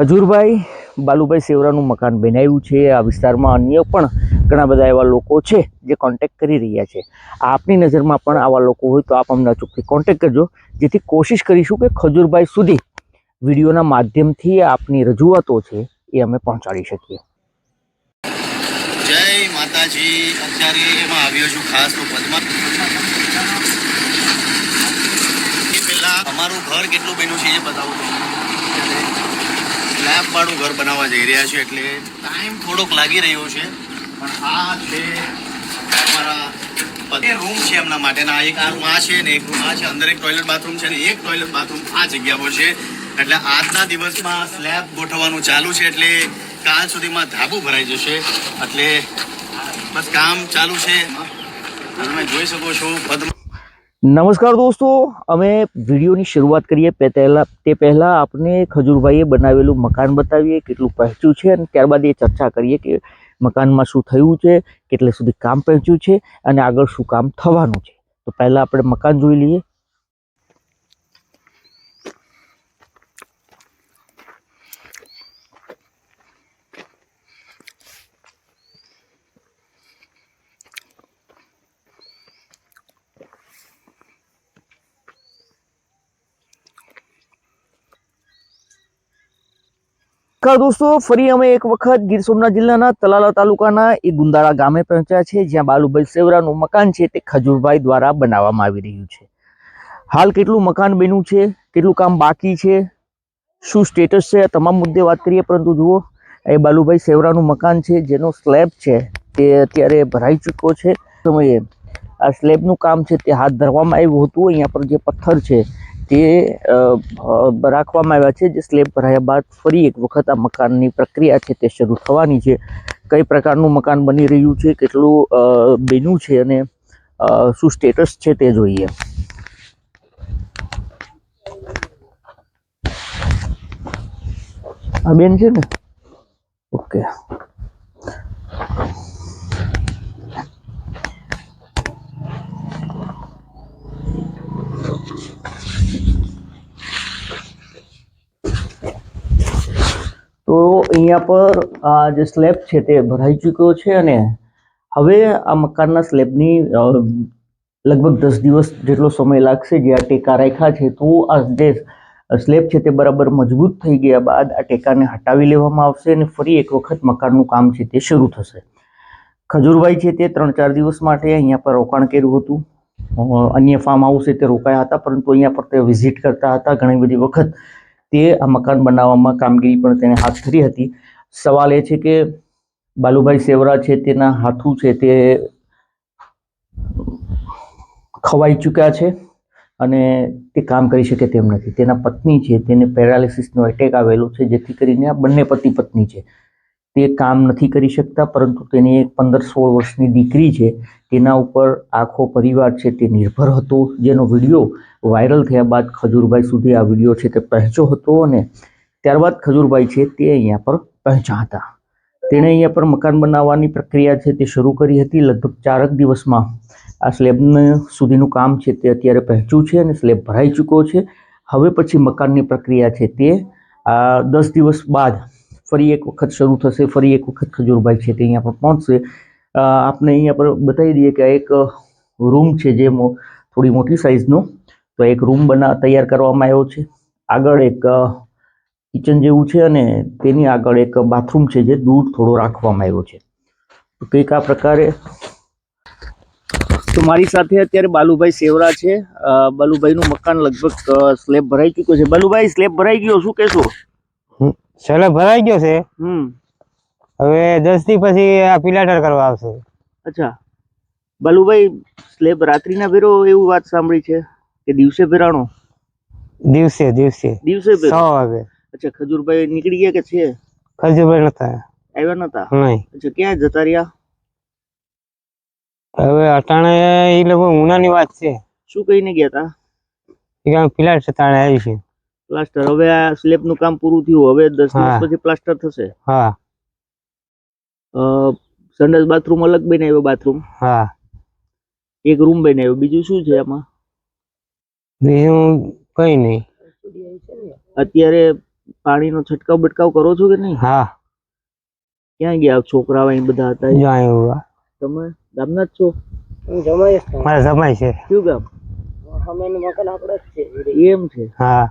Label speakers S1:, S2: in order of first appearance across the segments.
S1: ખજૂરભાઈ, બાલુભાઈ સેવરાનું મકાન બનાવ્યું છે. આ વિસ્તારમાં અન્ય પણ ઘણા બધા એવા લોકો છે જે કોન્ટેક કરી રહ્યા છે. આપની નજરમાં પણ આવા લોકો હોય તો આપ અમને અચૂકથી કોન્ટેક કરજો. જેથી કોશિશ કરીશું કે ખજૂરભાઈ સુધી વિડીયોના માધ્યમથી આપની રજૂઆતો છે એ અમે પહોંચાડી શકીએ.
S2: અમારું ઘર કેટલું બન્યું છે એ બતાવું તમને વાળું ઘર બનાવવા જઈ રહ્યા છે એટલે ટાઈમ થોડોક લાગી રહ્યો છે. પણ આ છે અમારા રૂમ છે એમના માટેના. એક આ રૂમ આ છે ને એક રૂમ આ છે. અંદર એક ટોયલેટ બાથરૂમ છે ને એક ટોયલેટ બાથરૂમ આ જગ્યા છે. એટલે આજના દિવસમાં સ્લેબ ગોઠવવાનું ચાલુ છે એટલે કાલ સુધીમાં ધાબુ ભરાઈ જશે. એટલે બસ કામ ચાલુ છે. તમે જોઈ શકો છો પદ્મ
S1: નમસ્કાર દોસ્તો, અમે વિડીયોની શરૂઆત કરીએ. પહેલાં, તે પહેલાં આપને ખજૂરભાઈએ બનાવેલું મકાન બતાવીએ, કેટલું પહોંચ્યું છે અને ત્યારબાદ એ ચર્ચા કરીએ કે મકાનમાં શું થયું છે, કેટલે સુધી કામ પહોંચ્યું છે અને આગળ શું કામ થવાનું છે. તો પહેલાં આપણે મકાન જોઈ લઈએ. નમસ્કાર દોસ્તો, ફરી અમે એક વખત ગીર સોમનાથ જિલ્લાના તલાલા તાલુકાના એ ગુંદાળા ગામે પહોંચ્યા છે, જ્યાં બાલુભાઈ સેવરાનું મકાન છે તે ખજૂરભાઈ દ્વારા બનાવવામાં આવી રહ્યું છે. હાલ કેટલું મકાન બન્યું છે, કેટલું કામ બાકી છે, શું સ્ટેટસ છે તમામ મુદ્દે વાત કરીએ, પરંતુ જુઓ એ બાલુભાઈ સેવરાનું મકાન છે, જેનો સ્લેબ છે, તે અત્યારે ભરાઈ ચૂક્યો છે. સમયે આ સ્લેબનું કામ છે તે હાથ ધરવામાં આવ્યું હતું, અહીંયા પર જે પથ્થર છે તે રાખવામાં આવ્યા છે, જે સ્લેબ ભરાયા બાદ ફરી એક વખત આ મકાનની પ્રક્રિયા છે તે શરૂ થવાની છે. કઈ પ્રકારનું મકાન બની રહ્યું છે, કેટલું બન્યું છે અને શું સ્ટેટસ છે તે જોઈએ. આ બેન છે ને? ઓકે. તો અહીંયા પર આ જે સ્લેબ છે તે ભરાઈ ચૂક્યો છે અને હવે આ મકાનના સ્લેબની લગભગ દસ દિવસ જેટલો સમય લાગશે જે આ ટેકા રાખ્યા છે, તો આ જે સ્લેબ છે તે બરાબર મજબૂત થઈ ગયા બાદ આ ટેકાને હટાવી લેવામાં આવશે અને ફરી એક વખત મકાનનું કામ છે તે શરૂ થશે. ખજૂરભાઈ છે તે ત્રણ ચાર દિવસ માટે અહીંયા પર રોકાણ કર્યું હતું. અન્ય ફાર્મ હાઉસ તે રોકાયા હતા, પરંતુ અહીંયા પર તે વિઝિટ કરતા હતા ઘણી બધી વખત. તે આ મકાન બનાવવામાં કામગીરી પણ તેને હાથ ધરી હતી. સવાલ એ છે કે બાલુભાઈ સેવરા છે, તેના હાથું છે તે ખવાઈ ચૂક્યા છે અને તે કામ કરી શકે તેમ નથી. તેના પત્ની છે, તેને પેરાલિસિસનો એટેક આવેલો છે, જેથી કરીને આ બંને પતિ પત્ની છે. તે કામ નથી કરી શકતા, પરંતુ તેની એક પંદર સોળ વર્ષની દીકરી છે, તેના ઉપર આખો પરિવાર છે તે નિર્ભર હતો. જેનો વીડિયો વાયરલ થયા બાદ ખજૂરભાઈ સુધી આ વીડિયો છે તે પહોંચ્યો હતો અને ત્યારબાદ ખજૂરભાઈ છે તે અહીંયા પર પહોંચ્યા હતા. તેણે અહીંયા પર મકાન બનાવવાની પ્રક્રિયા છે તે શરૂ કરી હતી લગભગ ચારક દિવસમાં. આ સ્લેબને સુધીનું કામ છે તે અત્યારે પહોંચ્યું છે અને સ્લેબ ભરાઈ ચૂક્યો છે. હવે પછી મકાનની પ્રક્રિયા છે તે, આ દસ દિવસ બાદ ફરી એક વખત શરૂ થશે, ફરી એક વખત ખજૂરભાઈ છે તે અહીંયા પર પહોંચશે. આપણે અહીંયા પર બતાવી દઈએ કે આ એક રૂમ છે જે થોડી મોટી સાઇઝનો તો એક રૂમ બના, તૈયાર કરવામાં આવ્યો છે. આગળ એક કિચન જેવું છે અને તેની આગળ એક બાથરૂમ છે જે દૂર થોડો રાખવામાં આવ્યો છે. તો કંઈક આ પ્રકારે. તો મારી સાથે અત્યારે બાલુભાઈ સેવરા છે. બાલુભાઈનું મકાન લગભગ સ્લેબ ભરાઈ ચૂક્યો છે. બાલુભાઈ સ્લેબ ભરાઈ ગયો, શું કહેશો?
S3: છેલ્લે ભરાઈ ગયો છે.
S1: હમ.
S3: હવે દસથી પછી આ પિલાટર કરવા આવશે.
S1: અચ્છા. બાલુભાઈ સ્લેબ રાત્રિના ભેરો એવું વાત સાંભળી છે કે દિવસે ભેરાણો?
S3: દિવસે દિવસે.
S1: દિવસે
S3: છ વાગે.
S1: અચ્છા ખજૂરભાઈ નીકળી ગયા કે છે?
S3: ખજૂરભાઈ નતા
S1: આવ્યા નતા
S3: નહીં.
S1: અચ્છા ક્યાં જતા રહ્યા?
S3: હવે અટાણે એ લોકો ઉનાની વાત છે.
S1: શું કહીને ગયા હતા
S3: પિલાટ પિલાટર આવી છે.
S1: પ્લાસ્ટર હવે આ સ્લેબનું કામ પૂરું થયું. હવે દસ દિવસ
S3: હા.
S1: પછી પ્લાસ્ટર થશે.
S3: હા.
S1: સંડાસ બાથરૂમ અલગ બનાવ્યો બાથરૂમ
S3: હા.
S1: એક રૂમ બનાવ્યો બીજું શું છે આમાં?
S3: બીજું કઈ નહીં.
S1: અત્યારે પાણીનો છંટકાવ બટકાવ કરો છો કે નહીં?
S3: હા.
S1: ક્યાં ગયા છોકરા અહીં બધા હતા?
S3: જો અહીં ઊભા.
S1: તમે ગામના જ છો?
S3: મારા જમાય છે.
S1: શું ગામ? એમ છે?
S3: હા.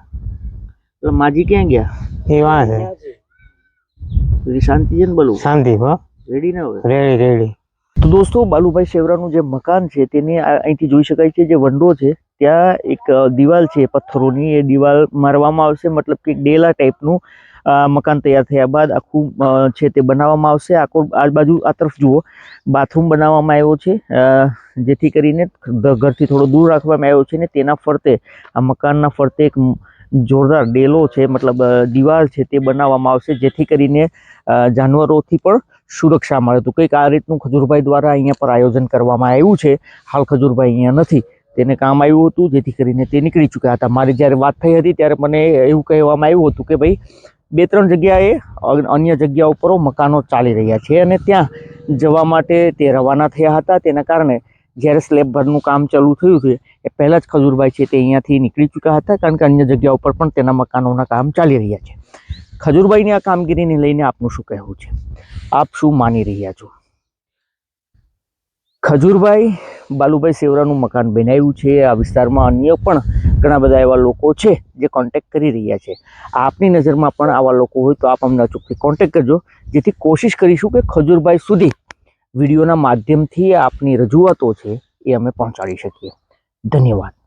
S1: એટલે માજી ક્યાં ગયા?
S3: એ વાં છે
S1: શાંતિ છે ને બોલું?
S3: શાંતિ હો.
S1: રેડી ને હવે?
S3: રેડી રેડી
S1: તો દોસ્તો બાલુભાઈ શેવરાનું જે મકાન છે તેને અહીંથી જોઈ શકાય છે જે વંડો છે ત્યાં એક દિવાલ છે પથ્થરોની. એ દિવાલ મારવામાં આવશે મતલબ કે ડેલા ટાઈપનું મકાન તૈયાર થયા બાદ આખું છે તે બનાવવામાં આવશે. આખો આજુબાજુ આ તરફ જુઓ. બાથરૂમ બનાવવામાં આવ્યો છે જેથી કરીને ઘરથી થોડો દૂર રાખવામાં આવ્યો છે ને તેના ફરતે આ મકાનના ફરતે એક જોરદાર ડેલો છે, મતલબ દિવાલ છે તે બનાવવામાં આવશે, જેથી કરીને જાનવરોથી પણ સુરક્ષા મળે. તો કંઈક આ રીતનું ખજૂરભાઈ દ્વારા અહીંયા પર આયોજન કરવામાં આવ્યું છે. હાલ ખજૂરભાઈ અહીંયા નથી. તેને કામ આવ્યું હતું, જેથી કરીને તે નીકળી ચૂક્યા હતા. મારી જ્યારે વાત થઈ હતી, ત્યારે મને એવું કહેવામાં આવ્યું હતું કે ભાઈ બે ત્રણ જગ્યાએ અન્ય જગ્યા ઉપર મકાનો ચાલી રહ્યા છે અને ત્યાં જવા માટે તે રવાના થયા હતા. તેના કારણે જ્યારે સ્લેબ ભરનું કામ ચાલુ થયું છે એ પહેલાં જ ખજૂરભાઈ છે તે અહીંયાથી નીકળી ચૂક્યા હતા કારણ કે અન્ય જગ્યા ઉપર પણ તેના મકાનોના કામ ચાલી રહ્યા છે. ખજૂરભાઈની આ કામગીરીને લઈને આપનું શું કહેવું છે? આપ શું માની રહ્યા છો? ખજૂરભાઈ બાલુભાઈ સેવરાનું મકાન બનાવ્યું છે, આ વિસ્તારમાં અન્ય પણ ઘણા બધા એવા લોકો છે જે કોન્ટેક્ટ કરી રહ્યા છે. આપની નજરમાં પણ આવા લોકો હોય તો આપ અમને અચૂકથી કોન્ટેક્ટ કરજો, જેથી કોશિશ કરીશું કે ખજૂરભાઈ સુધી વિડીયોના માધ્યમથી આપની રજૂઆતો છે એ અમે પહોંચાડી શકીએ. धन्यवाद.